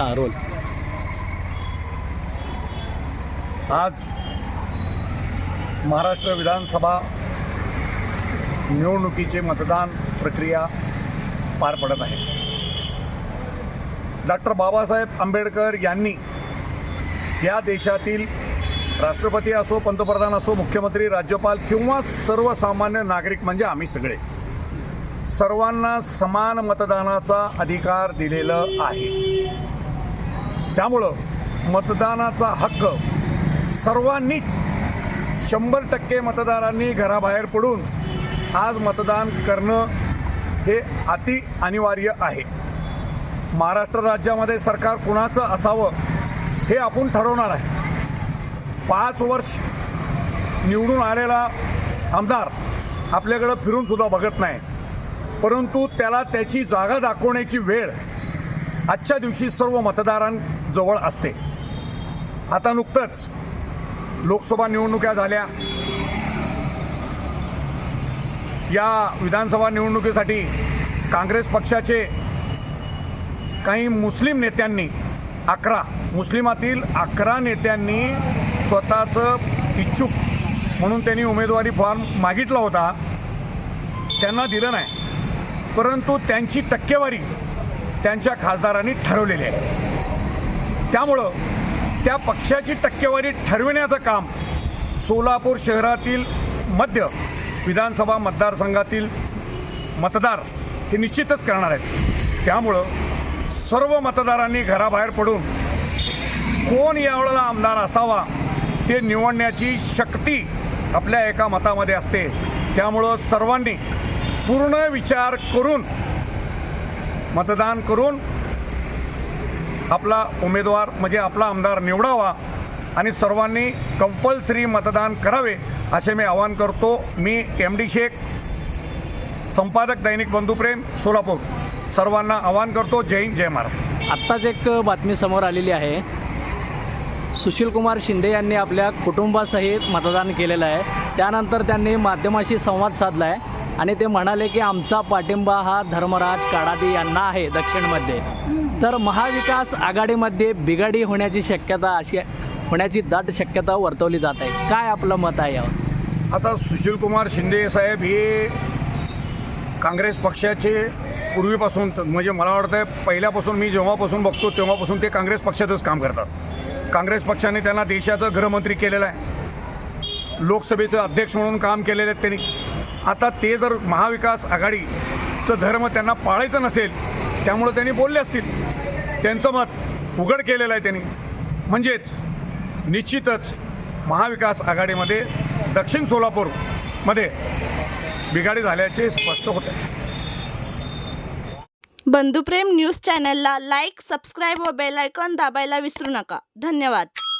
हां रोल. आज महाराष्ट्र विधानसभा निवडणुकीचे मतदान प्रक्रिया पार पडत आहे. डॉक्टर बाबासाहेब आंबेडकर यांनी या देशातील राष्ट्रपती असो पंतप्रधान असो मुख्यमंत्री राज्यपाल किंवा सर्वसामान्य नागरिक म्हणजे आम्ही सगळे सर्वांना समान मतदानाचा अधिकार दिलेलं आहे. त्यामुळं मतदानाचा हक्क सर्वांनीच शंभर टक्के मतदारांनी घराबाहेर पडून आज मतदान करणं हे अति अनिवार्य आहे. महाराष्ट्र राज्यामध्ये सरकार कुणाचं असावं हे आपण ठरवणार आहे. पाच वर्ष निवडून आलेला आमदार आपल्याकडं फिरूनसुद्धा बघत नाही. परंतु त्याला त्याची जागा दाखवण्याची वेळ आजच्या दिवशी सर्व मतदारांजवळ असते. आता नुकतंच लोकसभा निवडणुका झाल्या. या विधानसभा निवडणुकीसाठी काँग्रेस पक्षाचे काही मुस्लिम नेत्यांनी अकरा मुस्लिमातील अकरा नेत्यांनी स्वतःचं इच्छुक म्हणून त्यांनी उमेदवारी फॉर्म मागितला होता. त्यांना दिलं नाही. परंतु त्यांची टक्केवारी त्यांच्या खासदारांनी ठरवलेले आहे. त्यामुळं त्या पक्षाची टक्केवारी ठरविण्याचं काम सोलापूर शहरातील मध्य विधानसभा मतदारसंघातील मतदार हे निश्चितच करणार आहेत. त्यामुळं सर्व मतदारांनी घराबाहेर पडून कोण यावेळेला आमदार असावा ते निवडण्याची शक्ती आपल्या एका मतामध्ये असते. त्यामुळं सर्वांनी पूर्ण विचार करून मतदान करून आपला उमेदवार म्हणजे आपला आमदार निवडावा आणि सर्वांनी कंपल्सरी मतदान करावे असे मी आवाहन करतो. मी एम डी शेख संपादक दैनिक बंधुप्रेम सोलापूर. सर्वांना आवाहन करतो जय हिंद जय महाराज आत्ताच एक बातमी समोर आलेली आहे. सुशीलकुमार शिंदे यांनी आपल्या कुटुंबासहित मतदान केलेलं आहे. त्यानंतर त्यांनी माध्यमाशी संवाद साधला आहे आणि ते म्हणाले की आमचा पाठिंबा हा धर्मराज काडादी यांना आहे दक्षिणमध्ये. तर महाविकास आघाडीमध्ये बिघाडी होण्याची शक्यता अशी होण्याची दाट शक्यता वर्तवली जात आहे. काय आपलं मत आहे यावर? आता सुशीलकुमार शिंदे साहेब हे काँग्रेस पक्षाचे पूर्वीपासून म्हणजे मला वाटतं पहिल्यापासून मी जेव्हापासून बघतो तेव्हापासून ते काँग्रेस पक्षातच काम करतात. काँग्रेस पक्षाने त्यांना देशाचं गृहमंत्री केलेलं आहे. लोकसभेचं अध्यक्ष म्हणून काम केलेलं आहे त्यांनी. आता ते जर महाविकास आघाडीचं धर्म त्यांना पाळायचं नसेल त्यामुळं त्यांनी बोलले असतील. त्यांचं मत उघड केलेलं आहे त्यांनी. म्हणजेच निश्चितच महाविकास आघाडीमध्ये दक्षिण सोलापूरमध्ये बिघाडी झाल्याचे स्पष्ट होते बंधुप्रेम न्यूज चॅनलला लाईक सबस्क्राईब व बेल आयकॉन दाबायला विसरू नका. धन्यवाद.